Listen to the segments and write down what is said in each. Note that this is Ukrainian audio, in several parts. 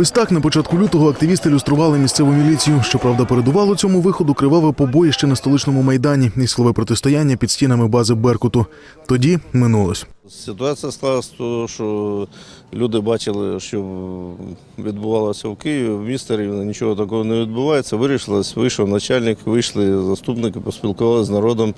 Ось так на початку лютого активісти люстрували місцеву міліцію. Щоправда, передувало цьому виходу криваве побоїще на столичному майдані і силове протистояння під стінами бази Беркуту. Тоді минулось. Ситуація склалася, того, що люди бачили, що відбувалося в Києві, в місті Рівне, нічого такого не відбувається. Вирішилось, вийшов начальник, вийшли заступники, поспілкувалися з народом,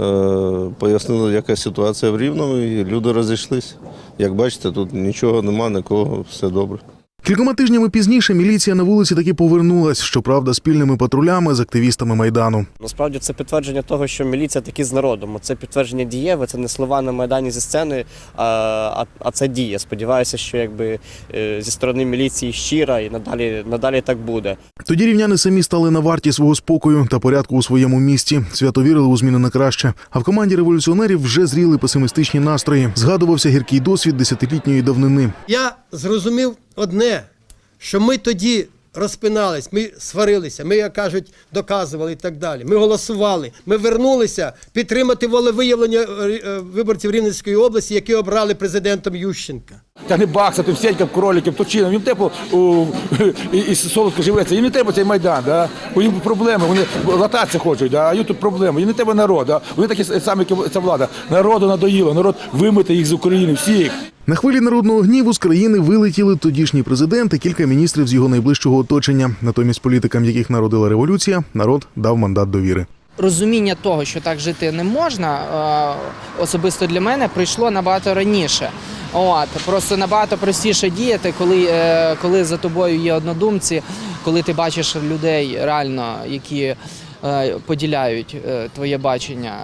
е, пояснили, яка ситуація в Рівному, і люди розійшлися. Як бачите, тут нічого нема, нікого, все добре. Кількома тижнями пізніше міліція на вулиці таки повернулась, щоправда, спільними патрулями з активістами майдану. Насправді це підтвердження того, що міліція таки з народом. Це підтвердження дієве, це не слова на майдані зі сцени, а, а, а це діє. Сподіваюся, що якби е, зі сторони міліції щира і надалі, надалі так буде. Тоді рівняни самі стали на варті свого спокою та порядку у своєму місті. Свято вірили у зміни на краще. А в команді революціонерів вже зріли песимістичні настрої. Згадувався гіркий досвід десятилітньої давнини. Я зрозумів одне, що ми тоді розпинались, ми сварилися, ми, як кажуть, доказували і так далі. Ми голосували, ми вернулися підтримати волевиявлення е, е, виборців Рівненської області, які обрали президентом Ющенка. Та не баксати, сядькам, кроликам, точинам. Їм типу у, і, і солодко живеться. Їм не треба цей майдан, да? бо їм проблеми, вони лататися хочуть, да? а їм тут проблеми. Їм не треба народ. Да? Вони такі самі, як ця влада. Народу надоїло, народ вимити їх з України, всіх. На хвилі народного гніву з країни вилетіли тодішній президент і кілька міністрів з його найближчого оточення. Натомість політикам, яких народила революція, народ дав мандат довіри. Розуміння того, що так жити не можна, е, особисто для мене прийшло набагато раніше. От просто набагато простіше діяти, коли, е, коли за тобою є однодумці, коли ти бачиш людей реально, які е, поділяють твоє бачення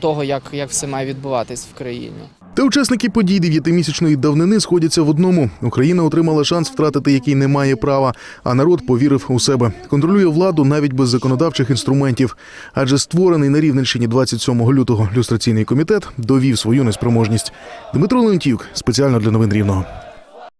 того, як, як все має відбуватись в країні. Та учасники подій дев'ятимісячної давнини сходяться в одному: Україна отримала шанс втратити, який не має права, а народ повірив у себе. Контролює владу навіть без законодавчих інструментів. Адже створений на Рівненщині 27 лютого люстраційний комітет довів свою неспроможність. Дмитро Леонтіюк спеціально для новин Рівного.